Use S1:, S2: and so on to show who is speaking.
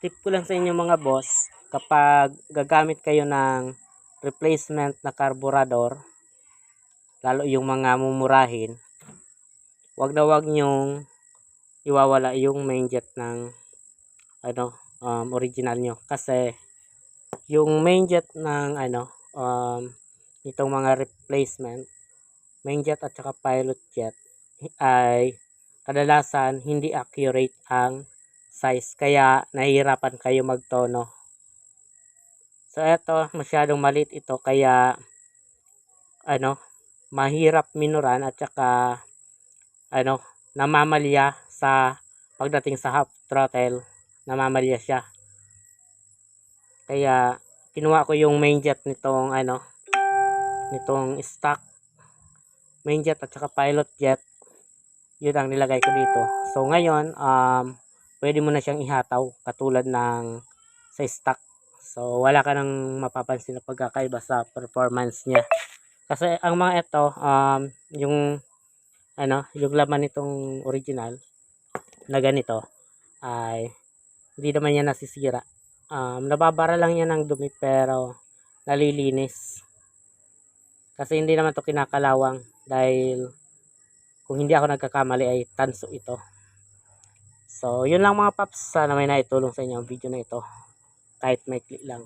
S1: tip ko lang sa inyo mga boss, kapag gagamit kayo ng replacement na carburetor, lalo yung mga mumurahin, wag na wag nyong iwawala yung main jet ng ano, um, original nyo. Kasi yung main jet ng ano, um, itong mga replacement, main jet at saka pilot jet ay kadalasan hindi accurate ang size kaya nahihirapan kayo magtono. So eto masyadong maliit ito kaya ano mahirap minuran at saka ano namamalya sa pagdating sa half throttle namamalya siya. Kaya kinuha ko yung main jet nitong ano nitong stock main jet at saka pilot jet yun ang nilagay ko dito. So ngayon um pwede mo na siyang ihataw katulad ng sa stock. So wala ka nang mapapansin na pagkakaiba sa performance niya. Kasi ang mga ito um yung ano, yung laman nitong original na ganito ay hindi naman niya nasisira. Um, nababara lang yan ng dumi pero nalilinis. Kasi hindi naman to kinakalawang dahil kung hindi ako nagkakamali ay tanso ito. So, yun lang mga paps. Sana may naitulong sa inyo ang video na ito. Kahit maikli lang.